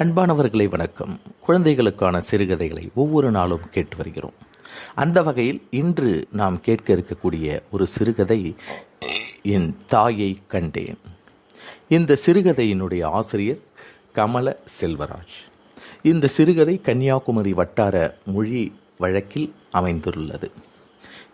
அன்பானவர்களை வணக்கம். குழந்தைகளுக்கான சிறுகதைகளை ஒவ்வொரு நாளும் கேட்டு வருகிறோம். அந்த வகையில் இன்று நாம் கேட்க இருக்கக்கூடிய ஒரு சிறுகதை என் தாயை கண்டேன். இந்த சிறுகதையினுடைய ஆசிரியர் கமல செல்வராஜ். இந்த சிறுகதை கன்னியாகுமரி வட்டார மொழி வழக்கில் அமைந்துள்ளது.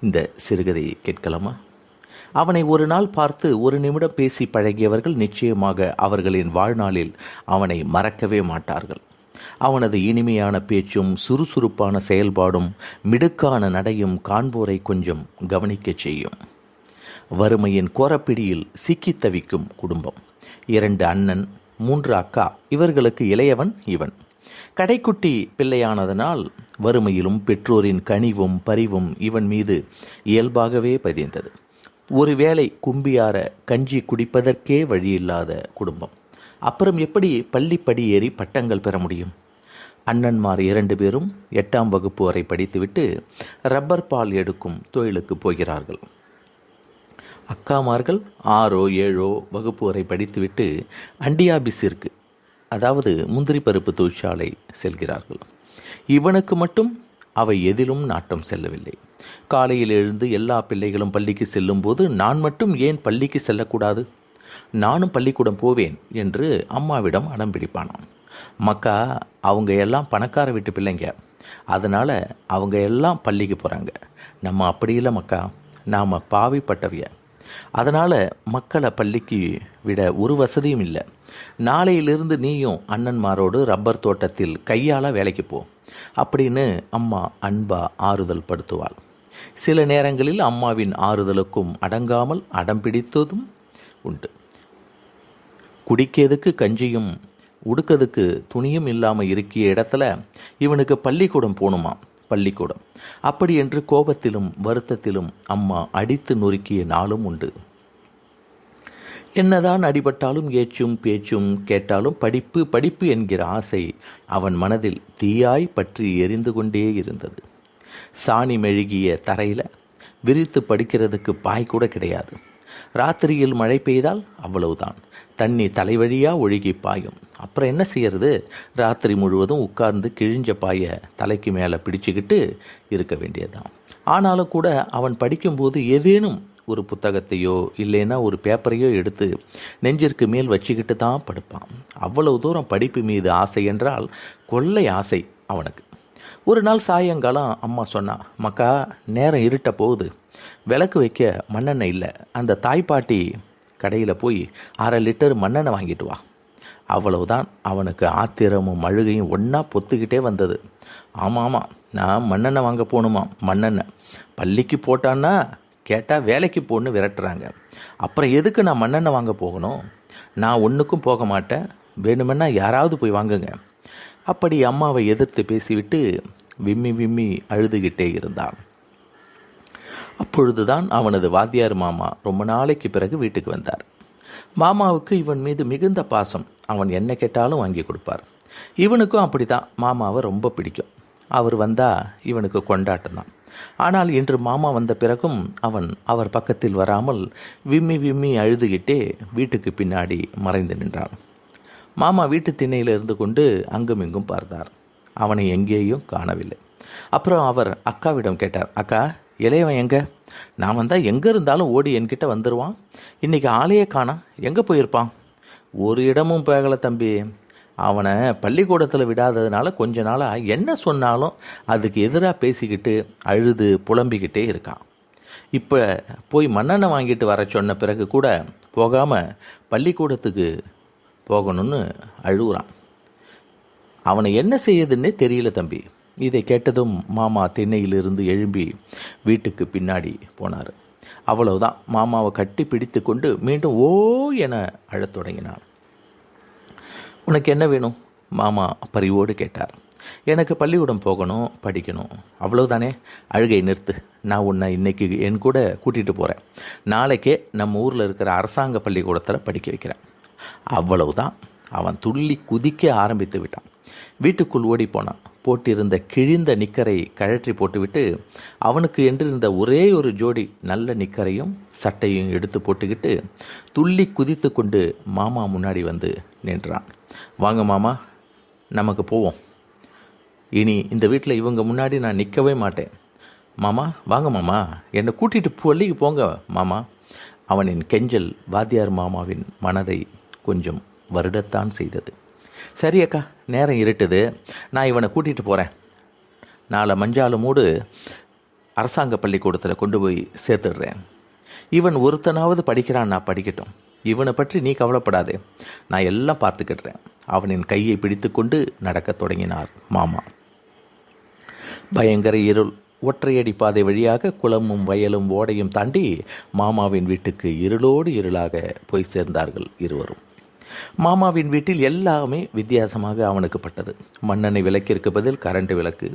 இந்த சிறுகதையை கேட்கலாமா? அவனை ஒரு நாள் பார்த்து ஒரு நிமிடம் பேசி பழகியவர்கள் நிச்சயமாக அவர்களின் வாழ்நாளில் அவனை மறக்கவே மாட்டார்கள். அவனது இனிமையான பேச்சும் சுறுசுறுப்பான செயல்பாடும் மிடுக்கான நடையும் காண்போரை கொஞ்சம் கவனிக்கச் செய்யும். வறுமையின் கோரப்பிடியில் சிக்கித் தவிக்கும் குடும்பம். இரண்டு அண்ணன் மூன்று அக்கா இவர்களுக்கு இளையவன் இவன். கடைக்குட்டி பிள்ளையானதனால் வறுமையிலும் பெற்றோரின் கனிவும் பரிவும் இவன் மீது இயல்பாகவே பதிந்தது. ஒருவேளை கும்பியார கஞ்சி குடிப்பதற்கே வழியில்லாத குடும்பம். அப்புறம் எப்படி பள்ளிப்படி ஏறி பட்டங்கள் பெற முடியும்? அண்ணன்மார் இரண்டு பேரும் எட்டாம் வகுப்பு வரை படித்துவிட்டு ரப்பர் பால் எடுக்கும் தொழிலுக்கு போகிறார்கள். அக்காமார்கள் ஆறோ ஏழோ வகுப்பு வரை படித்துவிட்டு அண்டியாபிஸிற்கு அதாவது முந்திரி பருப்பு தொழிற்சாலை செல்கிறார்கள். இவனுக்கு மட்டும் அவை எதிலும் நாட்டம் செல்லவில்லை. காலையில் எழுந்து எல்லா பிள்ளைகளும் பள்ளிக்கு செல்லும்போது நான் மட்டும் ஏன் பள்ளிக்கு செல்லக்கூடாது? நானும் பள்ளிக்கூடம் போவேன் என்று அம்மாவிடம் அடம் பிடிப்பானாம். மக்கா அவங்க எல்லாம் பணக்கார வீட்டு பிள்ளைங்க. அதனால் அவங்க எல்லாம் பள்ளிக்கு போகிறாங்க நம்ம அப்படி இல்லை மக்கா. நாம் பாவிப்பட்டவிய. அதனால் மக்களை பள்ளிக்கு விட ஒரு வசதியும் இல்லை. நாளையிலிருந்து நீயும் அண்ணன்மாரோடு ரப்பர் தோட்டத்தில் கையால் வேலைக்கு போ. அப்படின்னு அம்மா அன்பா ஆறுதல் படுத்துவாள். சில நேரங்களில் அம்மாவின் ஆறுதலுக்கும் அடங்காமல் அடம் பிடித்ததும் உண்டு. குடிக்கிறதுக்கு கஞ்சியும் உடுக்கிறதுக்கு துணியும் இல்லாமல் இருக்கிய இடத்துல இவனுக்கு பள்ளிக்கூடம் போகணுமா பள்ளிக்கூடம். அப்படி என்று கோபத்திலும் வருத்தத்திலும் அம்மா அடித்து நொறுக்கிய நாளும் உண்டு. என்னதான் அடிபட்டாலும் ஏச்சும் பேச்சும் கேட்டாலும் படிப்பு படிப்பு என்கிற ஆசை அவன் மனதில் தீயாய் பற்றி எரிந்து கொண்டே இருந்தது. சாணி மெழுகிய தரையில் விரித்து படிக்கிறதுக்கு பாய் கூட கிடையாது. ராத்திரியில் மழை பெய்தால் அவ்வளவுதான். தண்ணி தலைவழியாக ஒழுகி பாயும். அப்புறம் என்ன செய்யறது? ராத்திரி முழுவதும் உட்கார்ந்து கிழிஞ்ச பாய தலைக்கு மேலே பிடிச்சிக்கிட்டு இருக்க வேண்டியதுதான். ஆனாலும் கூட அவன் படிக்கும்போது ஏதேனும் ஒரு புத்தகத்தையோ இல்லைன்னா ஒரு பேப்பரையோ எடுத்து நெஞ்சிற்கு மேல் வச்சுக்கிட்டு தான் படுப்பான். அவ்வளவு தூரம் படிப்பு மீது ஆசை என்றால் கொள்ளை ஆசை அவனுக்கு. ஒரு நாள் சாயங்காலம் அம்மா சொன்னா மக்கா நேரம் இருட்ட போகுது. விளக்கு வைக்க மண்ணெண்ணெய் இல்லை. அந்த தாய்ப்பாட்டி கடையில் போய் அரை லிட்டர் மண்ணெண்ணெய் வாங்கிட்டு வா. அவ்வளவுதான் அவனுக்கு ஆத்திரமும் அழுகையும் ஒன்றா பொத்துக்கிட்டே வந்தது. ஆமாம் ஆமாம் நான் மண்ணெண்ணெய் வாங்க போகணுமா? மண்ணெண்ணெய். பள்ளிக்கு போட்டான்னா கேட்டால் வேலைக்கு போன்னு விரட்டுறாங்க. அப்புறம் எதுக்கு நான் மண்ணெண்ணெய் வாங்க போகணும்? நான் ஒன்றுக்கும் போக மாட்டேன். வேணுமென்னா யாராவது போய் வாங்குங்க. அப்படி அம்மாவை எதிர்த்து பேசிவிட்டு விம்மி விம்மி அழுதுகிட்டே இருந்தான். அப்பொழுதுதான் அவனது வாத்தியார் மாமா ரொம்ப நாளைக்கு பிறகு வீட்டுக்கு வந்தார். மாமாவுக்கு இவன் மீது மிகுந்த பாசம். அவன் என்ன கேட்டாலும் வாங்கி கொடுப்பார். இவனுக்கும் அப்படித்தான். மாமாவை ரொம்ப பிடிக்கும். அவர் வந்தா இவனுக்கு கொண்டாட்டம்தான் ஆனால் இன்று மாமா வந்த பிறகும் அவன் அவர் பக்கத்தில் வராமல் விம்மி விம்மி அழுதுகிட்டே வீட்டுக்கு பின்னாடி மறைந்து நின்றான். மாமா வீட்டு திண்ணையில் இருந்து கொண்டு அங்கும் இங்கும் பார்த்தார். அவனை எங்கேயும் காணவில்லை. அப்புறம் அவர் அக்காவிடம் கேட்டார் அக்கா இளையவன் எங்க? நான் வந்தால் எங்கே இருந்தாலும் ஓடி என்கிட்ட வந்துடுவான் இன்னைக்கு ஆளையே காணா. எங்கே போயிருப்பான்? ஒரு இடமும் போகலை தம்பி. அவனை பள்ளிக்கூடத்தில் விடாததுனால கொஞ்ச நாளாக என்ன சொன்னாலும் அதுக்கு எதிராக பேசிக்கிட்டு அழுது புலம்பிக்கிட்டே இருக்கான். இப்போ போய் மண்ணெண்ணை வாங்கிட்டு வர சொன்ன பிறகு கூட போகாமல் பள்ளிக்கூடத்துக்கு போகணும்னு அழுகுறான். அவனை என்ன செய்யுதுன்னே தெரியல தம்பி. இதை கேட்டதும் மாமா திண்ணையிலிருந்து எழும்பி வீட்டுக்கு பின்னாடி போனார். அவ்வளவுதான். மாமாவை கட்டி பிடித்து கொண்டு மீண்டும் ஓ என அழத் தொடங்கினான். உனக்கு என்ன வேணும்? மாமா பரிவோடு கேட்டார். எனக்கு பள்ளிக்கூடம் போகணும் படிக்கணும். அவ்வளோதானே அழுகை நிறுத்து. நான் உன்னை இன்னைக்கு என் கூட கூட்டிகிட்டு போகிறேன் நாளைக்கே நம்ம ஊரில் இருக்கிற அரசாங்க பள்ளிக்கூடத்தில் படிக்க வைக்கிறேன். அவ்வளவுதான். அவன் துள்ளி குதிக்க ஆரம்பித்து விட்டான். வீட்டுக்குள் ஓடி போனான். போட்டிருந்த கிழிந்த நிக்கரை கழற்றி போட்டுவிட்டு அவனுக்கு என்றிருந்த ஒரே ஒரு ஜோடி நல்ல நிக்கரையும் சட்டையும் எடுத்து போட்டுக்கிட்டு துள்ளி குதித்து கொண்டு மாமா முன்னாடி வந்து நின்றான். வாங்க மாமா நமக்கு போவோம். இனி இந்த வீட்டில் இவங்க முன்னாடி நான் நிற்கவே மாட்டேன். மாமா வாங்க மாமா. என்னை கூட்டிகிட்டு பள்ளிக்கு போங்க மாமா. அவனின் கெஞ்சல் வாத்தியார் மாமாவின் மனதை கொஞ்சம் வருடத்தான் செய்தது. சரி அக்கா நேரம் இருட்டுது. நான் இவனை கூட்டிகிட்டு போகிறேன் நாளை மஞ்சாலும் மூடு அரசாங்க பள்ளிக்கூடத்தில் கொண்டு போய் சேர்த்துடுறேன். இவன் ஒருத்தனாவது படிக்கிறான் நான் படிக்கட்டும். இவனை பற்றி நீ கவலைப்படாதே. நான் எல்லாம் பார்த்துக்கிடுறேன் அவனின் கையை பிடித்துக்கொண்டு நடக்கத் தொடங்கினார் மாமா. பயங்கர இருள் ஒற்றையடி பாதை வழியாக குளமும் வயலும் ஓடையும் தாண்டி மாமாவின் வீட்டுக்கு இருளோடு இருளாக போய் சேர்ந்தார்கள் இருவரும். மாமாவின் வீட்டில் எல்லாமே வித்தியாசமாக அவனுக்கு பட்டது. மண்ணெண்ணெய் விளக்கிற்கு பதில் கரண்ட் விளக்கு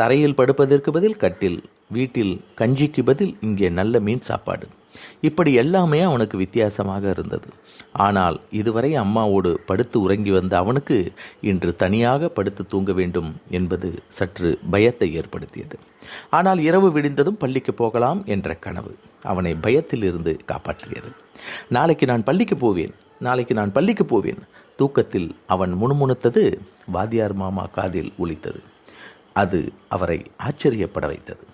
தரையில் படுப்பதற்கு பதில் கட்டில் வீட்டில் கஞ்சிக்கு பதில் இங்கே நல்ல மீன் சாப்பாடு. இப்படி எல்லாமே அவனுக்கு வித்தியாசமாக இருந்தது. ஆனால் இதுவரை அம்மாவோடு படுத்து உறங்கி வந்த அவனுக்கு இன்று தனியாக படுத்து தூங்க வேண்டும் என்பது சற்று பயத்தை ஏற்படுத்தியது. ஆனால் இரவு விடிந்ததும் பள்ளிக்கு போகலாம் என்ற கனவு அவனை பயத்தில் இருந்து காப்பாற்றியது. நாளைக்கு நான் பள்ளிக்கு போவேன் நாளைக்கு நான் பள்ளிக்கு போவேன். தூக்கத்தில் அவன் முணுமுணுத்தது வாத்தியார் மாமா காதில் ஒலித்தது. அது அவரை ஆச்சரியப்பட வைத்தது.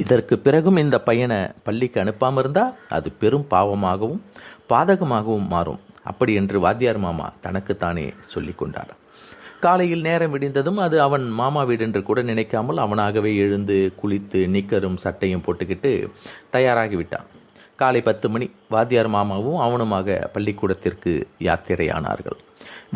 இதற்கு பிறகும் இந்த பையனை பள்ளிக்கு அனுப்பாமல் இருந்தால் அது பெரும் பாவமாகவும் பாதகமாகவும் மாறும். அப்படி என்று வாத்தியார் மாமா தனக்குத்தானே சொல்லி கொண்டார். காலையில் நேரம் விடிந்ததும் அது அவன் மாமா வீடு என்று கூட நினைக்காமல் அவனாகவே எழுந்து குளித்து நிக்கரும் சட்டையும் போட்டுக்கிட்டு தயாராகிவிட்டான் காலை பத்து மணி வாத்தியார் மாமாவும் அவனுமாக பள்ளிக்கூடத்திற்கு யாத்திரையானார்கள்.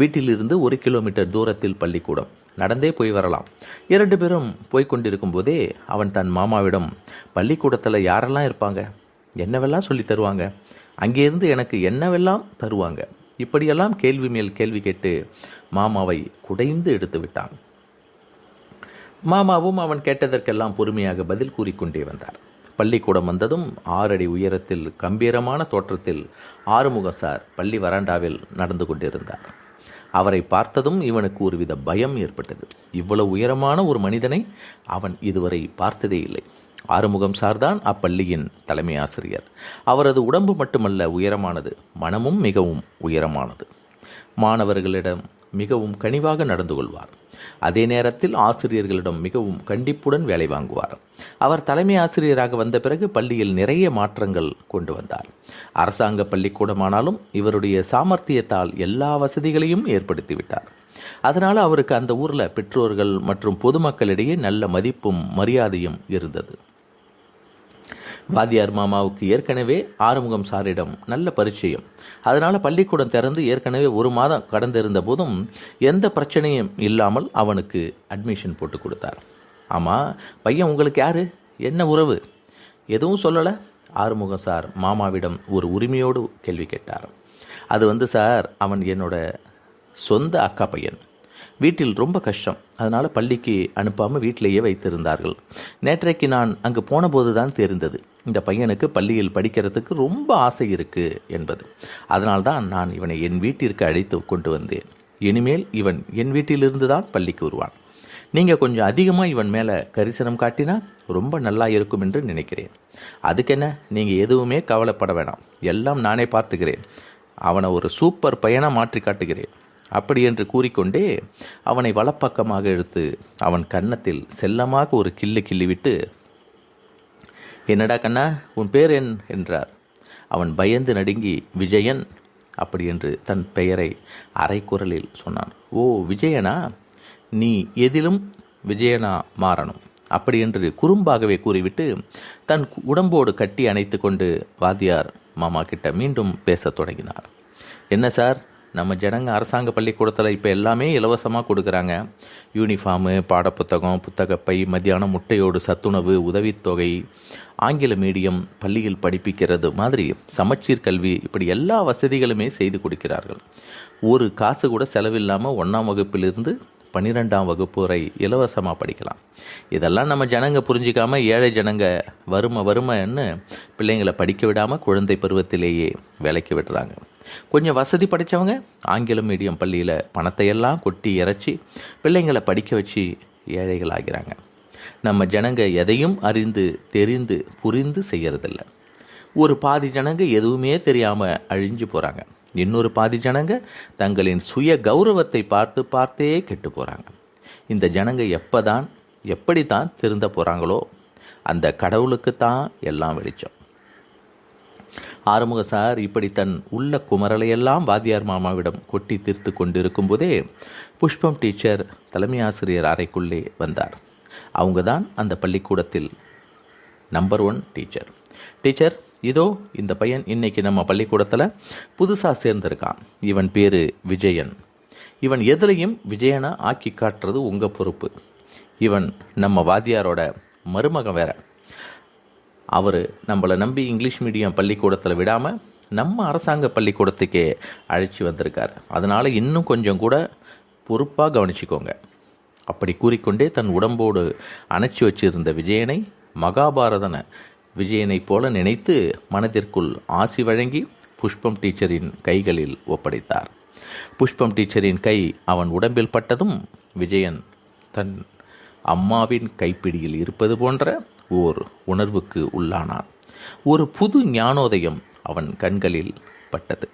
வீட்டிலிருந்து ஒரு கிலோமீட்டர் தூரத்தில் பள்ளிக்கூடம். நடந்தே போய் வரலாம். இரண்டு பேரும் போய்கொண்டிருக்கும் போதே அவன் தன் மாமாவிடம் பள்ளிக்கூடத்தில் யாரெல்லாம் இருப்பாங்க? என்னவெல்லாம் சொல்லி தருவாங்க? அங்கேருந்து எனக்கு என்னவெல்லாம் தருவாங்க? இப்படியெல்லாம் கேள்வி மேல் கேள்வி கேட்டு மாமாவை குடைந்து எடுத்து விட்டான். மாமாவும் அவன் கேட்டதற்கெல்லாம் பொறுமையாக பதில் கூறிக்கொண்டே வந்தார். பள்ளிக்கூடம் வந்ததும் ஆறடி உயரத்தில் கம்பீரமான தோற்றத்தில் ஆறுமுக சார் பள்ளி வராண்டாவில் நடந்து கொண்டிருந்தார். அவரை பார்த்ததும் இவனுக்கு ஒருவித பயம் ஏற்பட்டது. இவ்வளவு உயரமான ஒரு மனிதனை அவன் இதுவரை பார்த்ததே இல்லை. ஆறுமுகம் சார்தான் அப்பள்ளியின் தலைமை ஆசிரியர். அவரது உடம்பு மட்டுமல்ல உயரமானது மனமும் மிகவும் உயரமானது. மாணவர்களிடம் மிகவும் கனிவாக நடந்து கொள்வார். அதே நேரத்தில் ஆசிரியர்களிடம் மிகவும் கண்டிப்புடன் வேலை வாங்குவார். அவர் தலைமை ஆசிரியராக வந்த பிறகு பள்ளியில் நிறைய மாற்றங்கள் கொண்டு வந்தார். அரசாங்க பள்ளிக்கூடமானாலும் இவருடைய சாமர்த்தியத்தால் எல்லா வசதிகளையும் ஏற்படுத்திவிட்டார். அதனால் அவருக்கு அந்த ஊரில் பெற்றோர்கள் மற்றும் பொதுமக்களிடையே நல்ல மதிப்பும் மரியாதையும் இருந்தது. வாத்தியார் மாமாவுக்கு ஏற்கனவே ஆறுமுகம் சாரிடம் நல்ல பரிச்சயம். அதனால் பள்ளிக்கூடம் திறந்து ஏற்கனவே ஒரு மாதம் கடந்திருந்த போதும் எந்த பிரச்சனையும் இல்லாமல் அவனுக்கு அட்மிஷன் போட்டு கொடுத்தார். ஆமாம் பையன் உங்களுக்கு யார்? என்ன உறவு? எதுவும் சொல்லலை? ஆறுமுகம் சார் மாமாவிடம் ஒரு உரிமையோடு கேள்வி கேட்டார். அது வந்து சார் அவன் என்னோட சொந்த அக்கா பையன். வீட்டில் ரொம்ப கஷ்டம். அதனால் பள்ளிக்கு அனுப்பாமல் வீட்டிலேயே வைத்திருந்தார்கள். நேற்றைக்கு நான் அங்கு போனபோது தான் தெரிந்தது. இந்த பையனுக்கு பள்ளியில் படிக்கிறதுக்கு ரொம்ப ஆசை இருக்குது என்பது. அதனால்தான் நான் இவனை என் வீட்டிற்கு அழைத்து கொண்டு வந்தேன். இனிமேல் இவன் என் வீட்டிலிருந்து தான் பள்ளிக்கு வருவான். நீங்கள் கொஞ்சம் அதிகமாக இவன் மேலே கரிசனம் காட்டினா ரொம்ப நல்லா இருக்கும் என்று நினைக்கிறேன். அதுக்கென்ன நீங்கள் எதுவுமே கவலைப்பட வேணாம். எல்லாம் நானே பார்த்துக்கிறேன். அவனை ஒரு சூப்பர் பையனாக மாற்றி காட்டுகிறேன். அப்படி என்று கூறிக்கொண்டே அவனை வலப்பக்கமாக எடுத்து அவன் கன்னத்தில் செல்லமாக ஒரு கிள்ளு கிள்ளிவிட்டு என்னடா கண்ணா? உன் பேர் என்? என்றார். அவன் பயந்து நடுங்கி விஜயன்? அப்படி என்று தன் பெயரை அரைக்குரலில் சொன்னான். ஓ விஜயனா? நீ எதிலும் விஜயனா மாறணும். அப்படி என்று குறும்பாகவே கூறிவிட்டு தன் உடம்போடு கட்டி அணைத்து கொண்டு வாத்தியார் மாமா கிட்ட மீண்டும் பேசத் தொடங்கினார். என்ன சார்? நம்ம ஜனங்க அரசாங்க பள்ளிக்கூடத்தில் இப்போ எல்லாமே இலவசமாக கொடுக்குறாங்க. யூனிஃபார்மு பாடப்புத்தகம் புத்தகப்பை மத்தியானம் முட்டையோடு சத்துணவு உதவித்தொகை ஆங்கில மீடியம் பள்ளியில் படிப்பிக்கிறது மாதிரி சமச்சீர் கல்வி இப்படி எல்லா வசதிகளுமே செய்து கொடுக்கிறார்கள். ஒரு காசு கூட செலவில்லாமல் ஒன்றாம் வகுப்பிலிருந்து பன்னிரெண்டாம் வகுப்பு வரை இலவசமாக படிக்கலாம். இதெல்லாம் நம்ம ஜனங்க புரிஞ்சிக்காமல் ஏழை ஜனங்க வறுமை வறுமைன்னு பிள்ளைங்களை படிக்க விடாமல் குழந்தை பருவத்திலேயே விலைக்கு விடுறாங்க. கொஞ்சம் வசதி படித்தவங்க ஆங்கிலம் மீடியம் பள்ளியில் பணத்தை எல்லாம் கொட்டி இறைச்சி பிள்ளைங்களை படிக்க வச்சு ஏழைகள் ஆகிறாங்க நம்ம ஜனங்க எதையும் அறிந்து தெரிந்து புரிந்து செய்கிறதில்ல ஒரு பாதி ஜனங்க எதுவுமே தெரியாமல் அழிஞ்சு போகிறாங்க இன்னொரு பாதி ஜனங்க தங்களின் சுய கௌரவத்தை பார்த்து பார்த்தே கெட்டு போகிறாங்க இந்த ஜனங்க எப்படி தான் திருந்த போகிறாங்களோ அந்த கடவுளுக்கு தான் எல்லாம் வெளிச்சம். ஆறுமுக சார் இப்படி தன் உள்ள குமரலையெல்லாம் வாத்தியார் மாமாவிடம் கொட்டி தீர்த்து கொண்டிருக்கும் போதே புஷ்பம் டீச்சர் தலைமை ஆசிரியர் அறைக்குள்ளே வந்தார். அவங்க தான் அந்த பள்ளிக்கூடத்தில் நம்பர் ஒன் டீச்சர். டீச்சர் இதோ இந்த பையன் இன்னைக்கு நம்ம பள்ளிக்கூடத்தில் புதுசாக சேர்ந்திருக்கான். இவன் பேர் விஜயன். இவன் எதிலையும் விஜயனை ஆக்கி காட்டுறது உங்கள் பொறுப்பு. இவன் நம்ம வாத்தியாரோட மருமகன் வேற. அவர் நம்மளை நம்பி இங்கிலீஷ் மீடியம் பள்ளிக்கூடத்தில் விடாமல் நம்ம அரசாங்க பள்ளிக்கூடத்துக்கே அழைச்சி வந்திருக்கார். அதனால் இன்னும் கொஞ்சம் கூட பொறுப்பாக கவனிச்சுக்கோங்க. அப்படி கூறிக்கொண்டே தன் உடம்போடு அணைச்சி வச்சிருந்த விஜயனை மகாபாரதன விஜயனைப் போல நினைத்து மனதிற்குள் ஆசி வழங்கி புஷ்பம் டீச்சரின் கைகளில் ஒப்படைத்தார். புஷ்பம் டீச்சரின் கை அவன் உடம்பில் பட்டதும் விஜயன் தன் அம்மாவின் கைப்பிடியில் இருப்பது போன்ற ஓர் உணர்வுக்கு உள்ளானான். ஒரு புது ஞானோதயம் அவன் கண்களில் பட்டது.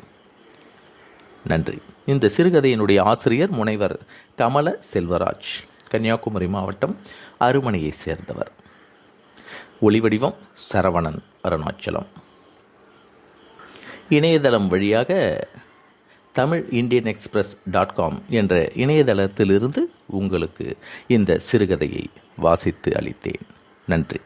நன்றி. இந்த சிறுகதையினுடைய ஆசிரியர் முனைவர் கமல செல்வராஜ் கன்னியாகுமரி மாவட்டம் அருமனையைச் சேர்ந்தவர். ஒளிவடிவம் சரவணன் அருணாச்சலம். இணையதளம் வழியாக Tamil Indian Express dot com என்ற இணையதளத்திலிருந்து உங்களுக்கு இந்த சிறுகதையை வாசித்து அளித்தேன். நன்றி.